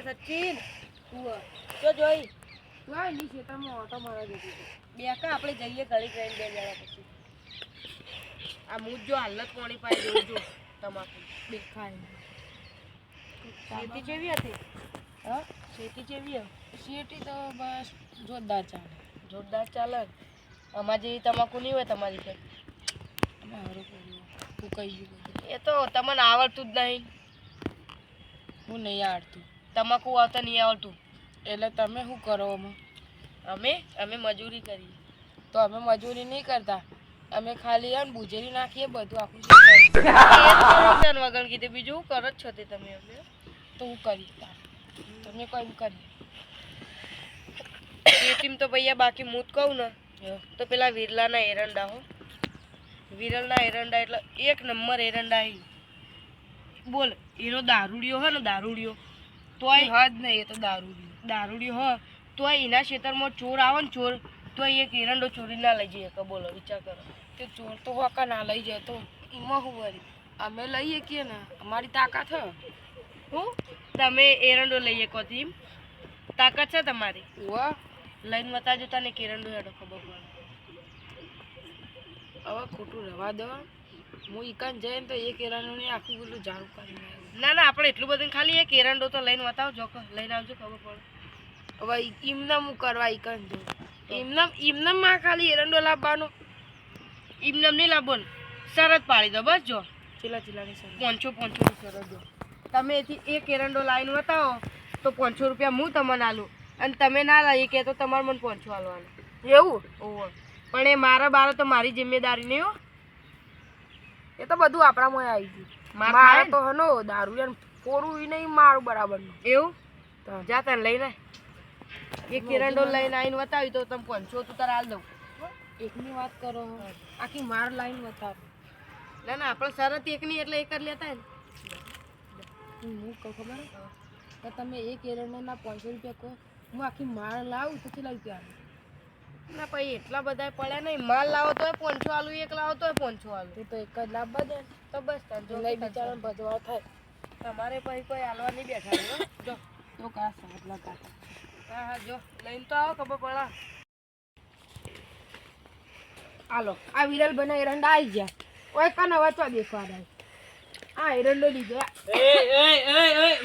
એ સચિન. જો જોઈ. જોઈ ની ખેતરમાં ઓટો મારા જતી. બેકા આપણે જઈએ ઘડી કરીને બે જણા પછી. આ મુજ જો હાલત પાણી પાઈ જોઉં છું તમાકુ. દેખાય. ખેતી કેવી હતી? હા? શેતી કેવી શેતી તો બસ જોરદાર ચાલે. જોરદાર ચાલે? અમારે જેવી તમાકુ નહીં હોય તમારી છે અમે કહી ગયું એ તો તમને આવડતું જ નહીં. હું નહીં આવડતું. તમાકુ આવતા નહીં આવતું. એટલે તમે શું કરો આમાં અમે અમે મજૂરી કરીએ. તો અમે મજૂરી નહીં કરતા. અમે ખાલી આમ બુજેરી નાખીએ બધું આખું વગર કીધું બીજું શું કરો જ છો તે તમે અમે? તો હું કરી. તમે કોઈ કરી ખેતીમાં તો ભૈયા બાકી હું જ કહું ને તો પેલા વિરલાના એરંડા હો. વિરલના એરંડા એટલે એક નંબર એરંડા બોલ એનો દારૂડિયો હે ને દારૂડિયો? તોય હદ નહીં એ તો દારૂડી. દારૂડી હો તોય એના ખેતરમાં ચોર આવે ને ચોર તો એક એરંડો ચોરી ના લઈ જઈએ કે બોલો વિચાર કરો. કે ચોર તો હોકા ના લઈ જાય તો એમાં હું વળી અમે લઈએ કે ને? અમારી તાકાત હ. હું? તમે એરંડો લઈએ છો તાકાત છે તમારી. વાહ લઈને બતાજો તને કેરંડો હેડો ખબર પડે. હવે ખોટું રવા દો. હું ઈકાન જઈને તો એક એરાનું આખું બધું ઝાડુ કરી નાખ્યું. ના ના આપણે એટલું બધું ખાલી એક એરંડો તો લઈને બતાવો જો લઈને આવજો ખબર પડે. હવે ઈમનામ હું કરવા ઈકાન જો ઈમનામમાં ખાલી એરંડો લાવવાનો. એમને નહીં લાવો ને શરત પાડી દો બસ જો. ચીલા ચીલાની શરત. પાંચસો પાંચસો ની શરત જો તમે એથી એક એરંડો લાવીને બતાવો તો પાંચસો રૂપિયા હું તમને આલું. અને તમે ના લાવી કે તો તમારે મને પાંચસો આલવાનું. એવું? ઓહો. પણ એ મારા બારા તો મારી જિમ્મેદારી નહીં હો. એ તો બધું આપણામાં આવી ગયું. માર તો હનો દારૂ યાર પોરું ઈ નહીં મારું બરાબર એવું? જા તને લઈને. એક એરંડો લઈને આવીને બતાવી તો તમે પહોંચો તો તારે હાલ દઉં. એકની વાત કરો. આખી માર લાઈન વતાવ. ના ના આપણે શરત એકની એટલે એક જ લેતા ને. હું કહું ખબર? તો તમે એક એરંડાના પાંચસો રૂપિયા કહો. હું આખી માળ લાવું તો કેટલા રૂપિયા? ના પછી એટલા બધા પડ્યા નહીં. માલ લાવો તોય પાંચસો આલું એક લાવો તોય પાંચસો આલું. તે તો એક જ લાવવા દે તો બસ તાર જો લઈ બિચારાને ભજવા થાય. તમારે પછી કોઈ હાલવા નહીં બેઠા જો. તો કા સાટલા કાકા હા હા જો. લઈને તો આવો ખબર પડે. હાલો આ વિરલ બના એરંડા આવી ગયા. ઓય કાન હવે તો દેખવા દે. આ એરંડો લીધો. એ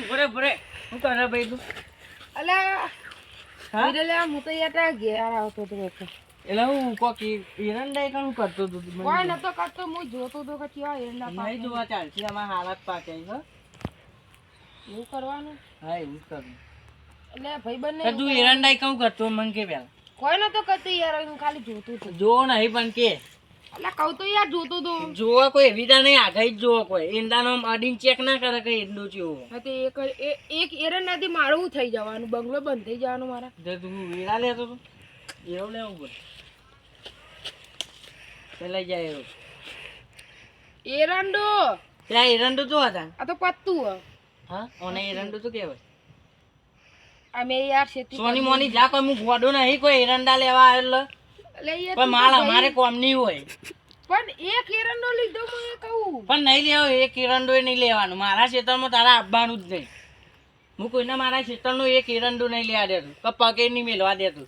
ભરે ભરે હું તો યાર ઘેર આવતો હતો એટલે હું કોક એરંડા એકણ કરતો હતો કોઈ નતો કરતો હું જોતો તો કે કેવા એરંડા નહીં જોવા ચાલશે આમાં હાલત પાકે છે એવું કરવાનું? હા એવું કરવું એટલે ભાઈ બંને તો તું એરંડા કરતો મને કે પેલા કોઈ નતો કરતો યાર હું ખાલી જોતું હતું જો નહીં પણ કે. એટલે કહું તો યાર જોતો તો. જોવા કોઈ એવી રીતે નહીં આગાહી જ જોવો કોઈ. એંડાનો અડીને ચેક ના કરે કે એંડો ચેવો. હા તે એક એક એરંડાથી મારું થઈ જવાનું. બંગલો બંધ થઈ જવાનું મારા. જો તું વેરા લેતો તો. એવું લેવું પડે પેલા જાય એવું એરંડો. ત્યાં એરંડો તો હતા. આ તો પત્તું હે. ઓને એરંડો તો કહેવાય. અમે યાર સોની મોની જા કોઈ હું ગોડો નહીં કોઈ એરંડા લેવા આવેલો. પણ માલ અમારે કોમ નહીં હોય. પણ એક એરંડો લીધો હું એ કહું. પણ નહીં લેવો એક એરંડો નહીં લેવાનું. મારા તારા આપવાનું જ નહીં. હું કોઈને મારા એરંડો નહીં લેવા દેતું. કે પગે નહીં મેળવા દેતું.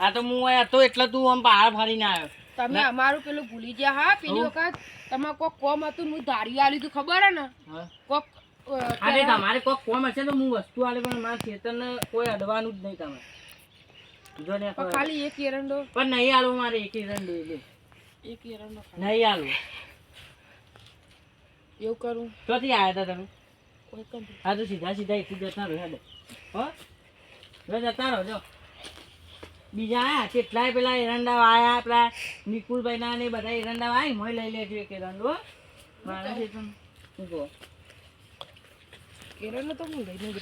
આ તો હું હતો એટલે તું આમ પહાડ ફરીને આવ્યો. તમે અમારું પેલું ભૂલી ગયા હા પેલી વખત? તમારે કોક કોમ હતું હું ધારી આલી તું ખબર હે ને? કોક અરે તમારે કોક કોમ હશે તો હું વસ્તુ આલે પણ મારા ખેતરને કોઈ અડવાનું જ નહીં તમે. જો ને ખાલી એક એરંડો. પણ નહીં આલું મારે એક એરંડો એટલે એક એરંડો નહીં આલું. એવું કરું. ક્યાંથી આવ્યા હતા તમે? હા તો સીધા સીધા એક જતા રહો હેડો. હો? જતા રહો જો. બીજા આયા કેટલાય પેલા એરંડા આયા પેલા નિકુલભાઈ ના ને બધા એરંડા આય મોય લઈ લેજો એક એરંડો છે શું કહો એરંડો તો હું લઈને જ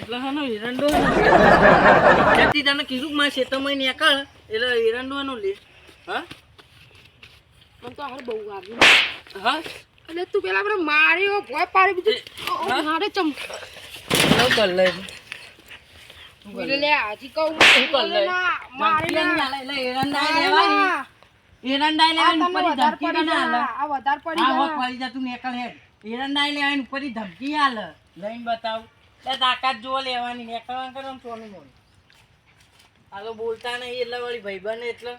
એટલે હાનો એરંડો ત્યાંથી તને કીધું કે મારા ખેતરમાં નીકળ એટલે એરંડો એનો લે. હા? મને તો હાર બહુ હા? તું પેલા આપણે માર્યો ભોય પાડી બીજું. હા? ચમ લો કર એરંડા વધારે ધમકી પડી ના આલે. જા. આ વધારે પડી હા હોક જા. પડી જા તું નીકળ હેડ. એરંડા લેવાની ઉપરથી ધમકી આલે. લઈને બતાવ. તાકાત જોવો લેવાની ને કરવા કરો ને સોનું મોન આ તો બોલતા નહીં એટલે વળી ભાઈબંધ એટલે.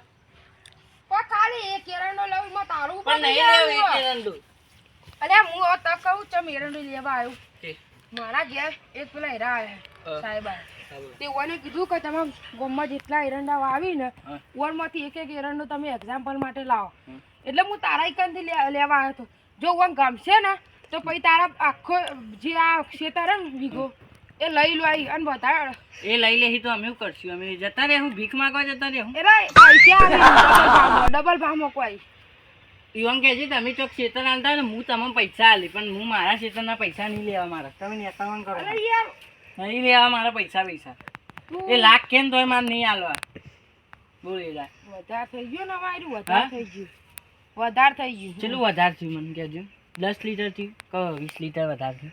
પણ ખાલી એક એરંડો લઉં માં તારું પણ નહીં લેવું એક એરંડું. અરે હું હવે તક કહું ચમ એરંડો લેવા આવ્યું. મારા ઘેર એક પેલા હીરા. આવ્યા સાહેબ. તે ઓને કીધું કે તમે ગોમમાં જેટલા એરંડા વાવી ને હા. ઓરમાંથી એક એક એરંડો તમે એક્ઝામ્પલ માટે લાવો. એટલે હું તારા ઇકનથી લેવા આવ્યો હતો. જો ઓન ગમશે ને તો પછી તારા આખો જે આ ક્ષેત્ર વીઘો એ લઈ લો આવી અને વધારે. એ લઈ લેહી તો અમે કરશું. અમે જતા રહે હું ભીખ માંગવા જતા રહે હું? પૈસા ડબલ ભાવ મૂકવાય ઈવન કહે છે તમે ચોક ક્ષેત્ર આલતા ને હું તમને પૈસા આલી પણ હું મારા ખેતરના પૈસા નહીં લેવા મારા. તમે નેતાવન કરો. યાર. નહીં લેવા મારા પૈસા પૈસા. એ લાખ કેમ તોય મારે નહીં આલવા. બોલી એ વધારે થઈ ગયું ને મારું વધારે થઈ ગયું. વધારે થઈ ગયું. ચલો વધારે થયું મને કહેજો. દસ લીટરથી કહો વીસ લીટર વધારે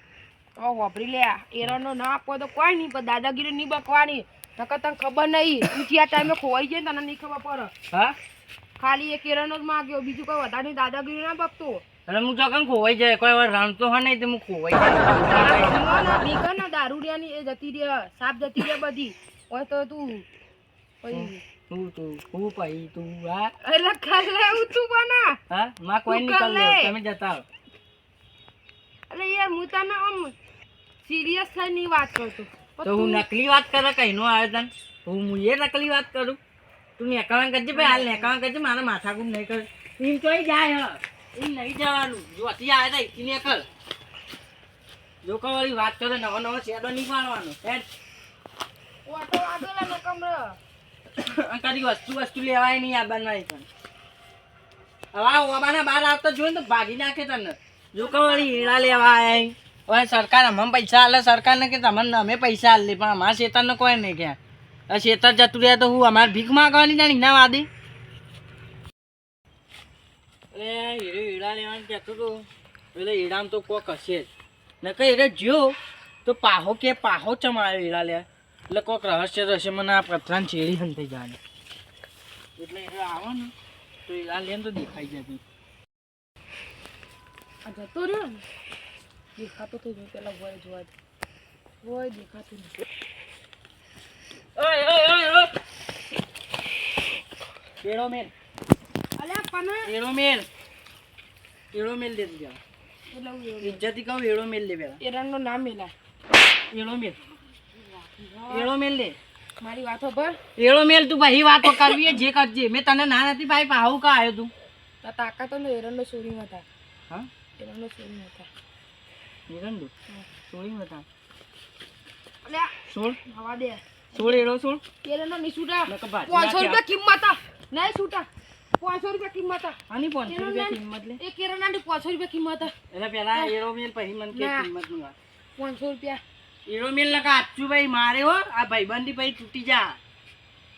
તો વાપરી લે એરનો ના આપો તો કોઈ નહીં પણ દાદાગીરી નહીં બકવાની. નકર તને ખબર નહીં. તું આ ટાઈમે ખોવાઈ જાય તને નહીં ખબર પડે. હા? ખાલી એક એરનો જ માગ્યો બીજું કોઈ વધારે દાદાગીરી ના બકતો. અને હું ચોકન ખોવાઈ જાય? કોઈ વાર રમતો હોય નહીં તો હું ખોવાઈ જાય. બીગર ના દારૂડિયાની એ જતી રહે સાપ જતી રહે બધી. હોય તો તું તું તું તું પહી તું હા? એટલે ખાલે ઉતું તું બના. હા? માં કોઈ તું કર લે. તમે જતા રહો. એટલે યાર હું તને આમ સિરિયસ થઈને વાત કરતો છું. તો હું નકલી વાત કરે કઈનું આયોજન? હું હું એ નકલી વાત કરું? તું નેકાવાન કરજે ભાઈ હાલ નેકાવાન કરજે મારા માથાકૂટ નહીં કરે. એમ તો જાય હ. એમ નહીં જવાનું. જો અતિ આવે તો એથી કર જો કોઈ વાળી વાત કરે નવો નવો શેડો નીકળવાનો. હેડ. ઓટો આગળ ને કમર. અને કદી વસ્તુ વસ્તુ લેવાય નહીં આ બનવાય પણ. હવે ઓબાના બહાર આવતા જોઈને તો ભાગી નાખે તને. જો વાળી હીરા લેવા આયા હવે સરકાર અમે પૈસા આલે, સરકારને કે તમને અમે પૈસા આલે, પણ અમારા શેતરને કોઈ નહીં કે. શેતર જતું રહે તો હું અમારે ભીખ માંગવાની જાણી, ના વાદી. અરે, હીરો હીરા લેવાનું કહેતો તો. એટલે હીરામ તો કોક હશે જ. નકર હીરે જ્યો તો પાહો કે પાહો ચમાયો હીરા લે. એટલે કોક રહસ્ય રહેશે મને આ પથરાની છેડી હંતાઈ જવાની. એટલે હીરો આવો ને, તો હીરા લે તો દેખાઈ જાય. આ જતો રહ્યો ને દેખાતો થઈ ગયો પેલા હોય જોવા દે. દેખાતું નહીં. ઓય ઓય ઓય ઓય. એડો મેલ. અલ્યા પણ એડો મેલ. એડો મેલ દે દીધા ઇજ્જતી કહું એડો મેલ દે પેલા. એરંડનું નામ મેલા એડો મેલ. એડો મેલ દે. મારી વાતો પર. એડો મેલ તું ભાઈ વાતો કરવી જે કરજે. મેં તને ના નથી ભાઈ પાહુ કા આવ્યો તું? તાકાતો ને એરંડો ચોરીમાં હતા હા? એરંડો ચોરીમાં હતા નિરંદુ સોળી અલ્યા સોળ હવા દે સોળ એડો સોળ એરંડો નહીં છૂટા પાંચસો. રૂપિયા કિંમત હતા નહીં છૂટા પાંચસો રૂપિયા કિંમત હતા આની પાંચસો રૂપિયા કિંમત લે એક એરંડાની પાંચસો રૂપિયા કિંમત હતા એટલે પેલા એડો મેલ પછી મને કે ના. કિંમતની પાંચસો રૂપિયા એડો મેલ લગા આચું મારે હો આ ભાઈબંધી ભાઈ તૂટી જા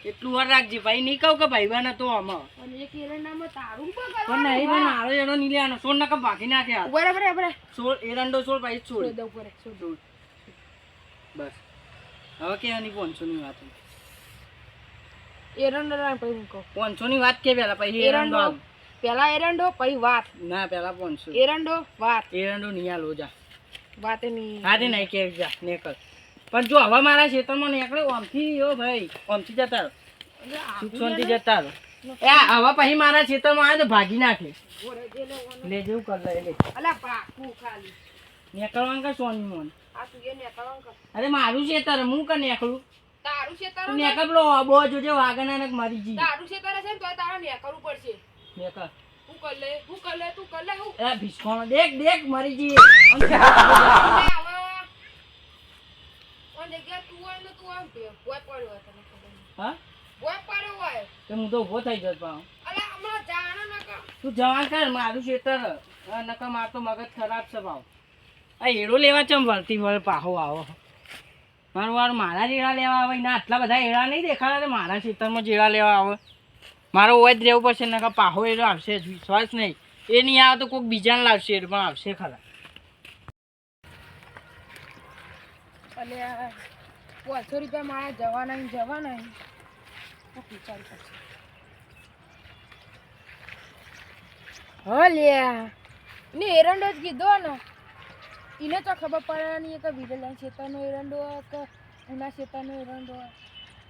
એટલું વાર રાખજે. ભાઈ નહીં કહું કે ભાઈબંધ તો આમાં. પણ નહીં પણ મારો એરો નહીં લેવાનો. સોળ નકર ભાગી નાખ્યા બરાબર બરાબર સોળ એરંડો સોળ પછી છોડ છોડ દઉં પર છોડ બસ. હવે કહેવાની પાંચસો ની વાત એરંડો ના પછી હું કહું. પાંચસો ની વાત કે પેલા પછી એરંડો પેલા એરંડો પછી વાત. ના પેલા પાંચસો એરંડો વાત. એરંડો નહીં આ જા. વાત નહીં. હા તે નહીં કે જા નીકળ. પણ જો હવે મારા ખેતરમાં નીકળે ઓમથી યો ભાઈ ઓમથી જતા રહો. એટલે આ સુખ શાંતિ જતા એ હવે પછી મારા ખેતરમાં આવે તો ભાગી નાખે. લે જેવું કર લે અલા પાકું ખાલી. નીકળવાનું કે સોની મોન. અરે મારું ખેતર હું કે નીકળું? તારું છે તારું નીકળ લો અબો જોજે વાગના ને મરી જી. તારું છે તારે છે તો તારે નીકળવું પડશે. નીકળ. હું કર લે હું કર લે તું કર લે હું એ ભીસકોણ દેખ દેખ મરી જી. જગ્યા તું હોય ને તું આમ પડ્યો હોય તને ખબર હા? પડ્યો હોય. તો હું તો ઊભો થઈ જતો પાઉં અલા હમણાં જાણે ન તું જવાન કર મારું ખેતર. આ નકર માર તો મગજ ખરાબ છે ભાવ. આ એડો લેવા ચમ વળતી વળ પાહો આવો. મારું વારું મારા જેડા લેવા આવે ના આટલા બધા એડા નહીં દેખાડા મારા ખેતરમાં જેડા લેવા આવે. મારો ઓય જ રહેવું પડશે નકર પાહો એડો આવશે જ વિશ્વાસ નહીં. એ નહીં આવે તો કોઈક બીજાને લાવશે એ પણ આવશે ખરા. અલે પાંચસો રૂપિયા મારા જવાના જવાના વિચાર કરશે હો લ્યા ને એરંડો જ કીધો ને એને તો ખબર પડે નહીં કે વિરલા શેતાનો એરંડો કે ઉના શેતાનો એરંડો.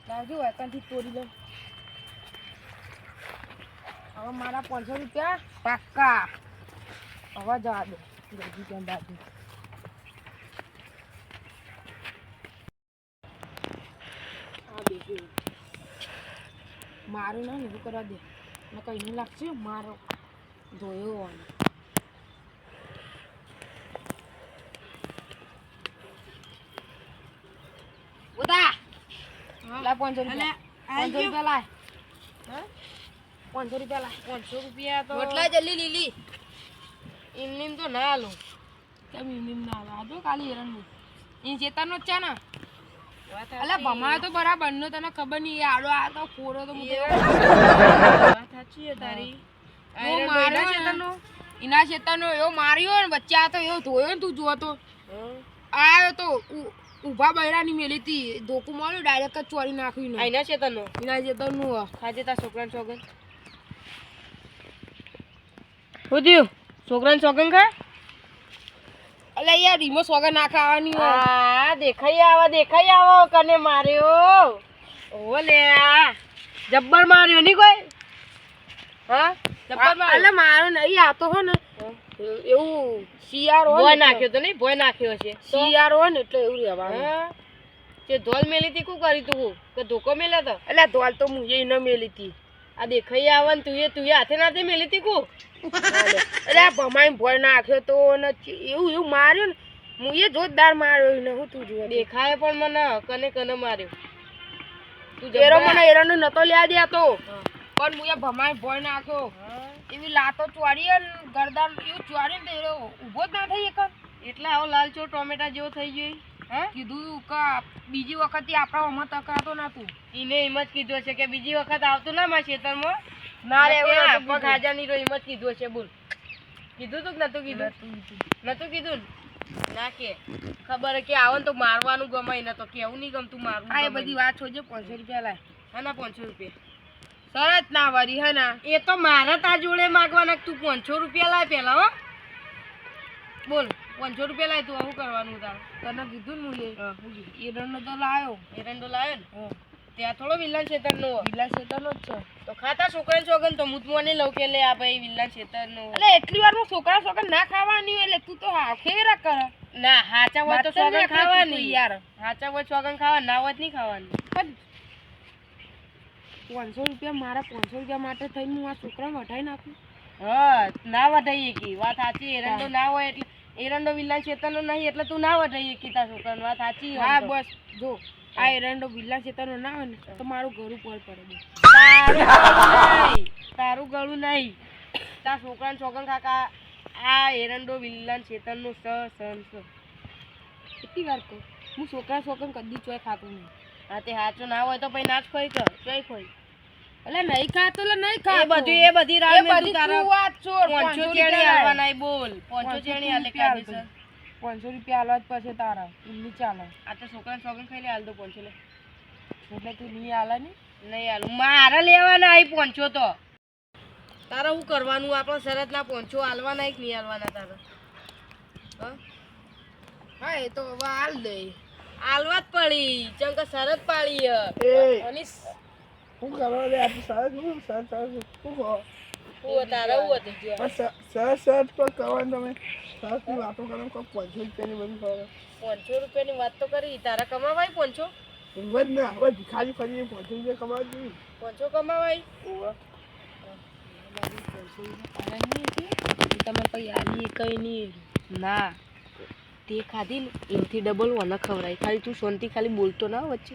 લાવજો વાંકાનથી તોડી લઉં. હવે મારા પાંચસો રૂપિયા પાક્કા. હવે જવા દો. જલ્દી કેમ બાજુ આ બેસી મારું ના ઊભું કરવા દે. ને કઈ નહીં લાગશે મારો ધોયો ઉતા લા પાંચસો રૂપિયા. પાંચસો રૂપિયા લાય? પાંચસો રૂપિયા લાય. પાંચસો રૂપિયા તો રોટલા જલ્દી લીલી. એમને તો ના હાલો કેમ એમ ના લાજો કાલી હેરાન એ ચેતનનો જ છે ને? અલે ભમાયો તો બરાબર નો તને ખબર નહીં આડો આ તો કોરો તો મુતે વાત સાચી છે તારી. એના માર્યો ને. ચેતનનો? એના એવો માર્યો ને વચ્ચે આ તો એવો ધોયો ને તું જો તો. આયો તો ઊભા ઊભા બૈરાની મેલી હતી ધોકું માર્યું ડાયરેક્ટ જ ચોરી નાખ્યું ને એના ચેતનનો એના ચેતનનું ખાજે તાર છોકરાને સોગન શું થયું છોકરાને છોકન ખા? અલે યાર રીમો સોગા ના ખાવાની આ દેખાઈ આવો દેખાઈ આવો કને માર્યો. ઓ લે જબ્બર માર્યો ની કોઈ? હા જબ્બર આ- અલે મારો નહીં આતો હો ને એવું શિયાર હોય ભોય નાખ્યો તો નહીં? ભોય નાખ્યો છે શિયાર હોય ને એટલે એવું રહેવાનું. હા. તે ધોલ મેલી તી કું કરી તું કે ધોકો મેલ્યો તો? એટલે ધોલ તો મુજે ન મેલી હતી આ દેખાઈ આવે ને તું એ તું હાથે નાથે મેલી તી કું? અરે ભમાઈ ભોય નાખ્યો તો ને એવું એવું માર્યું ને? હું એ જોરદાર માર્યો ને હું તું જોવા દેખાય પણ મને કને કને માર્યો. તું એરો મને એરાનો નતો લ્યા દે તો. પણ હું એ ભમાઈ ભોય નાખ્યો. એવી લાતો ચોરી ને ગરદાન એવું ચોરી ને એરો ઊભો જ ના થઈ એક એટલે આવો લાલચો ટોમેટા જેવો થઈ ગયો હે? કીધું કે બીજી વખત આપણા હમણાં તકાતો નતું. એને એમ જ કીધું છે કે બીજી વખત આવતું ના મારા ખેતરમાં. ના રે એવું પગ હાજર નહીં રહ્યો એમ કીધું છે બોલ. કીધું તું કે નતું કીધું? નતું કીધું. ના? કે. ખબર કે આવો ને તો મારવાનું ગમાય ને તો કેવું નહીં ગમતું મારવું આ બધી વાત છોડજે પાંચસો રૂપિયા લાય. હા ના પાંચસો રૂપિયા? સરસ ના વરી હે ના એ તો મારા તા જોડે માગવાના તું પાંચસો રૂપિયા લાય પેલા હો. બોલ પાંચસો રૂપિયા લાય તું આવું કરવાનું તારું. તને કીધું ને હું કીધું? એરંડો તો લાયો. એરંડો લાયો ને? ત્યાં થોડો વિલ્લાન છેતરનો હોય. વિલા શેતાનો જ છે. તો ખાતા છોકરા છોકરા તો મુતમો ને લઉં કે લે આ ભાઈ વિલ્લાન છેતરનો હોય. એટલે એટલી વાર છોકરા છોકરા ના ખાવાની એટલે તું તો હાખેરા કર. ના હાચા હોય તો વાત જ ના સોગન કર તું ખાવાની યાર. હાચા હોય છોકરા ખાવા ના હોય નહીં ખાવાની. પણ પાંચસો રૂપિયા મારા પાંચસો રૂપિયા માટે થઈને હું આ છોકરાને વઢાઈ નાખું? હા ના વઢાઈએ કે વાત સાચી. એરંડો ના હોય એટલે એરંડો વિલ્લાન છેતરનો નહીં એટલે તું ના વઢાઈએ કે તારા છોકરાને. વાત સાચી હા બસ જો. આ એરંડો બિલ્લા ચેતનો ના હોય ને તો મારું ઘર ઉપર પડે તારું ગળું નહીં તારું ગળું નહીં. તાર છોકરાને છોકરા કાકા આ એરંડો વિલ્લાન છેતરનો સ સન સ. કેટલી વાર કહું? હું છોકરા છોકરા કદી ચોય ખાતું નહીં. હા તે હાચો ના હોય તો પછી ના જ ખોઈ કર ચોય ખોઈ. એટલે નહીં ખાતો એટલે નહીં એ ખાતો. બધું એ બધી રાહ મેં તું તારા વાત છોડ. પોંચો ચેણી એ બોલ પોંચો ચેણી કાયદેસર હાલ પાંચસો રૂપિયા આલવા જ પડશે તારા. એમની ચાલે. આ તો છોકરાને છોકરી ખાઈ લે હાલ દો પાંચસો લે. એટલે તું નહીં આલે ને નહીં હાલું મારે લેવાના આવી પહોંચ્યો તો. તારે શું કરવાનું? આપણે શરત ના પોંચો હાલવાના કે નહીં હાલવાના તારા. હા? હા એ તો હવે હાલ દે. હાલવા જ પડી. ચમ કે શરત પાડી હે. અને શું કરવા દે આટલું સરસ શું સરસ શું કહો? હું તારે હું હતી તમે. સરસની વાતો કરો કોઈ પાંચસો રૂપિયાની બધું કરો પોંચો રૂપિયાની વાત તો કરી. તારા કમાવાય પોંચો ઊંઘ ના હવે ભિખારી ફરીને પાંચસો રૂપિયા કમાવા જોઈએ. કમાવાય? ઓવા. તમારે કઈ આલી કઈ નહીં ના તે ખાધી ને ડબલ વને ખવડાય. ખાલી તું શાંતિ ખાલી બોલતો ના વચ્ચે.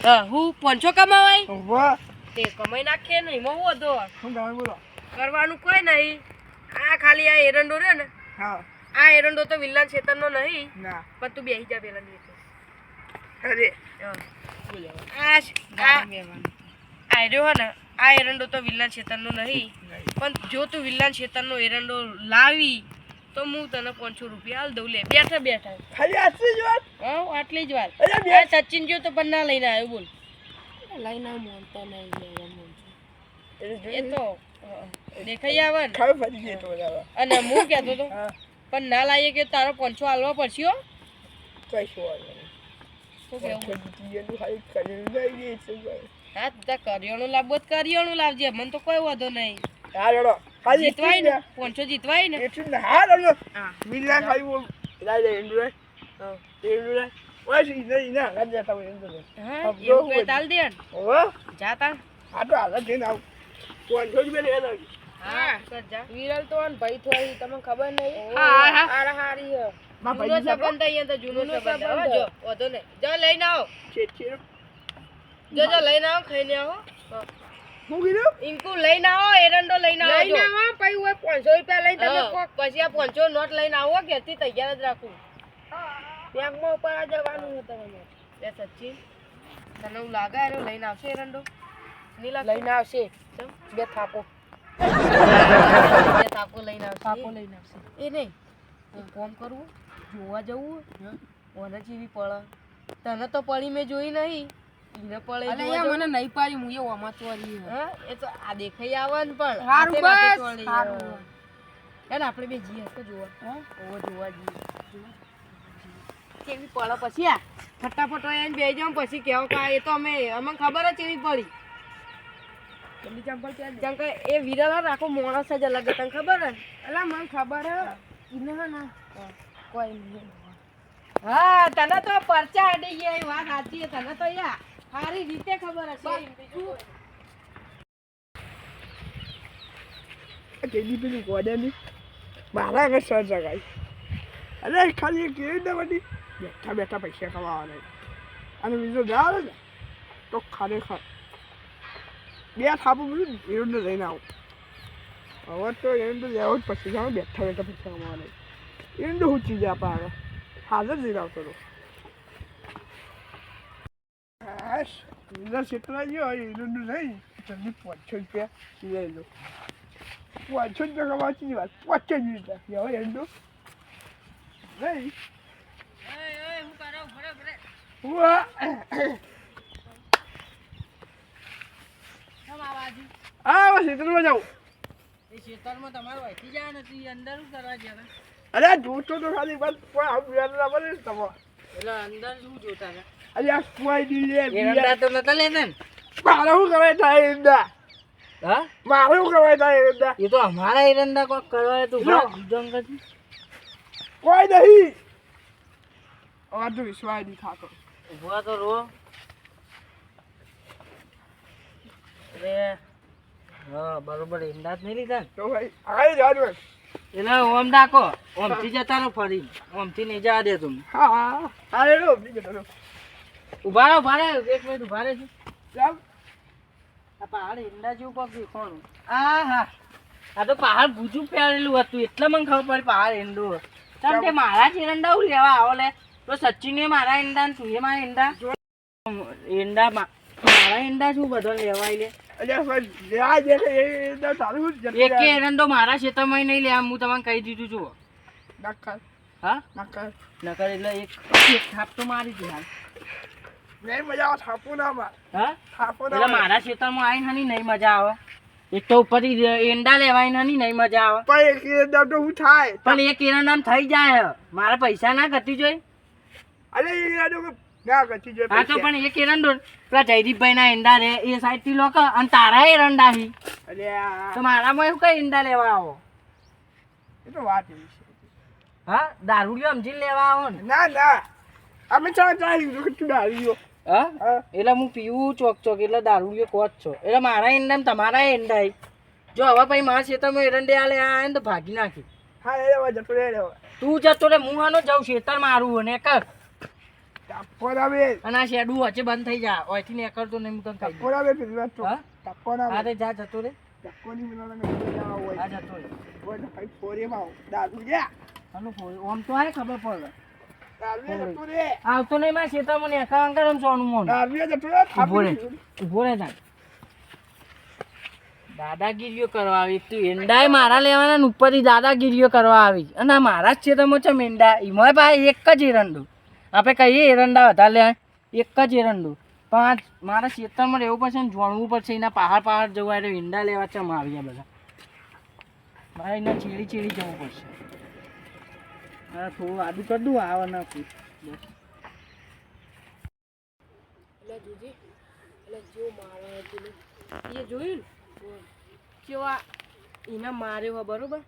હા હું પોંચો કમાવાય. તે કમાઈ નાખીએ ને એમાં હું હતો શું તમે બોલો? કરવાનું કોઈ નહીં. આ ખાલી આ એરંડો રહ્યો ને હા. આ એરંડો તો વિલ્લાન છેતરનો નહીં ના. પણ તું બેહી જા પેલા નીચે. અરે. આ આ રહ્યો ને આ એરંડો તો વિલ્લાન છેતરનો નહીં પણ જો તું વિલ્લાન છેતરનો એરંડો લાવી તો હું તને પાંચસો રૂપિયા હાલ દઉં. લે બેઠા બેઠા. ખાલી આટલી જ વાત? હા આટલી જ વાત. અરે સચિન જો તો પણ ના લઈને આવ્યો બોલ. લઈને મોનતા નહીં લેવા મોનતા એ તો દેખાઈ આવે ને? ખાવ ફરી ગઈ તો અને હું કહેતો તો પણ ના લાવીએ કે તારો પાંચસો હાલવા પડશે હો. કશું કરિયાણું લાવવો કરિયાણું લાવજે મને તો કોઈ વાંધો નહીં. જીતવાય ને એટલું જીતવાય ને. જતા હા તો હાલ જઈને આવું. વિરલ તો ભાઈ થોડી તમને ખબર નહીં. હારા હારી હે. જૂનો સંબંધ અહીંયા તો જૂનો સંબંધ સંબંધ. જો વાંધો નહીં. જો લઈને આવો. જો જો લઈને આવો ખાઈને આવો. હું. કીધું? ઇન્કુ લઈને આવો એરંડો લઈને આવો લઈને આવો પછી ઓય 500 રૂપિયા લઈને તમે કોક પછી આ પાંચસો નોટ લઈને આવો ઘેરથી તૈયાર જ રાખું. બેંકમાં ઉપર જવાનું હતું તમારે. લે સચિન તને હું લાગે લઈને આવશે એરંડો? નહીં લઈને આવશે. બે થાપો. તાપો લઈને આવશે. થાપો લઈને આવશે. એ નહીં. કોમ કરવું જોવા જવું ઓને જેવી પડે તને તો પડી મેં જોઈ નહીં. એને પડે અલે. મને નહીં પાડી હું ચોરી હા. એ તો આ દેખાઈ આવે ને પણ બસ, હારું. આપણે બે જઈએ તો જોવા. હા? ઓવો જોવા જઈએ. કેવી પડે પછી આ? ફટાફટ આવીને બે જાઉં પછી કેવો કા એ તો અમે અમને ખબર જ એવી પડી. પહેરજે. કેમ એ વિરલ રાખો માણસ જ અલગ તને ખબર હે અલા મને ખબર હે ઇને ને. કોઈ નહીં. હા તને તો પરચા અડી ગયા વાત સાચી છે. તને તો યા સારી રીતે ખબર હશે. બીજું કેદી પેલી ગોડાની? મારા આગળ સર જગાઈ. અરે ખાલી કેવી રીતે બધી બેઠા બેઠા પૈસા કમાવાના અને બીજું જાવ ને તો ખરેખર બે થાપું બધું એનું લઈને આવું. હવે તો એનું લેવો જ પછી જાવ બેઠા બેઠા પછી અમારે તો હું ચીજ આપણા આગળ. હાલ જઈને આવતો હતો હાશ એના ક્ષેત્ર ગયો એનું નહીં જલ્દી પાંચસો રૂપિયા લઈ લો. પાંચસો રૂપિયા કમાવાની વાત. પાંચસો જ રૂપિયા હવે એનું નહીં ઉવા. આ બસ ક્ષેત્રમાં જાઉં. ખેતરમાં તમારે વહીથી જાય નથી અંદર શું કરવા ગયા અરે જોતો તો ખાલી બસ પણ આવું બને એટલે અંદર શું જોતા અરે આ કુવાઈ દીધી એરંડા તો નતા લેતા ને? મારે શું થાય એરંડા હા? મારે શું કરાય થાય એરંડા એ તો અમારા એરંડા કોક કરવા તું જંગલ કોઈ નહીં. વાંધો વિશ્વાસ નહીં થતો ઊભા તો રો અરે હા બરોબર ઈંડા જ નહીં લીધા તો ભાઈ જવાનું એટલે ઓમ ડાકો ઓમથી જતા રહો ફરી. ઓમથી નહીં જવા દે તું હા હા હા. રેડો ઊભી રહો. ભારે એક મિનિટ ઊભા રહે ચાલ. આ પહાડ ઈંડા જેવું કોક દેખાણું આ હા. આ તો પહાડ ભૂજું પહેરેલું હતું. એટલે મને ખબર પડી પહાડ ઈંડું ચાલ તે મારા જ ઈંડા હું લેવા આવો લે. તો સચિને મારા ઈંડા ને તું મારા ઈંડા? ઈંડા મારા ઈંડા શું બધો લેવાય લે? મારા ખેતરમાં નહીં લે હું તમને કહી દીધું છું હા? નક્કર નકર એટલે એક થાપ તો મારી દે હાલ. નહીં મજા આવે થાપો ના માર. હા? થાપો ના મારા. ખેતરમાં આવીને હની નહીં મજા આવે. એક તો ઉપરથી એંડા લેવાય હની નહીં મજા આવે. પણ એક એરંડા તો હું થાય. પણ એક એરંડામાં થઈ જાય. મારા પૈસા ના ઘટી જોઈ અરે હા તો પણ એક એરંડો પેલા જયદીપભાઈ ના ઈંડા રે એ સાઈડથી લોકો અને તારા એરંડા હી તો મારામાં એવું કઈ ઈંડા લેવા આવો? એ તો વાત એવી છે. હા દારૂડિયો સમજીને લેવા આવો ને. ના ના. અમે ચા ચા તું ડાળીઓ હા? હા. એટલે હું પીવું ચોક ચોક એટલે દારૂડિયો કોચ છો. એટલે મારા ઈંડા તમારા ઈંડા જો હવે પછી મારા ખેતરમાં એરંડે આલે આ ને તો ભાગી નાખી. હા એ જતો રહે તું જતો રે હું આનો જાઉં ખેતર મારું અને કર. ટપ્પો આવે અને આ શેડું વચ્ચે બંધ થઈ જાય ઓયથી ને કરતો નહીં હું તને પેલી તો. અરે જા જતો રે. હોય. આ જતો રે. ભાઈ આવો. તો આય ખબર પડે. આવતો નહીં માં ખેતરમાં ને એકા અંકર આમ સોનું મોનું. રે. રે. ઊભો દાદાગીરીઓ કરવા આવી. તું એંડાય મારા લેવાના ઉપરથી દાદાગીરીઓ કરવા આવી. અને મારા જ ખેતરમાં છે મેંડા. એમાં ભાઈ એક જ એરંડું આપણે કહીએ એરંડા વધારે લે, એક જ એરંડું. પાંચ મારા ખેતરમાં રહેવું પડશે ને, જોણવું પડશે, એના પહાડ પહાડ જવા એટલે ઈંડા લેવા ચમ આવ્યા બધા. મારે એના ચીડી ચીડી જવું પડશે. હા થોડું આદુ કરી દઉં આવે ના મારે એ જોયું ને? કેવા એને માર્યો બરોબર?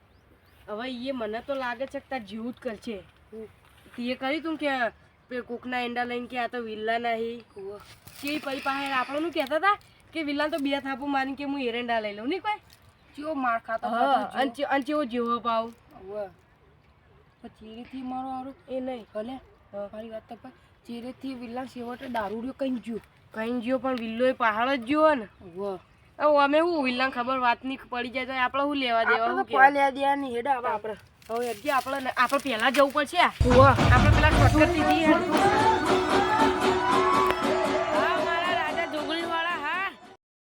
હવે એ મને તો લાગે છે કે તાર જેવું જ કરશે. તે કર્યું તું કે કોકના એંડા લઈને કે આ તો વિલ્લા નહીં. કે પછી પાસે આપણે નું કહેતા હતા કે વિલ્લા તો બે થાપો મારીને કે હું એરંડા લઈ લઉં નહીં કોઈ? ચેવો માર ખાતો અને ચેવો જેવો પાવ હવે. મારો આરો એ નહીં. ભલે. મારી વાત તો ચેરેથી વિલ્લા છેવટે દારૂડિયો કઈ ગયો? કઈ જ્યો પણ વિલ્લો એ પહાડ જ જ્યો ને. હવે. અમે શું વિલ્લા ખબર વાતની પડી જાય તો આપણે શું લેવા દેવા લેવા દેવા તો કહેવાય? પાલ્યા દે ની હેડા આપણે. હવે આપણે આપણે પહેલા જવું પડશે. આપણે પેલા શોર્ટકટ લીધી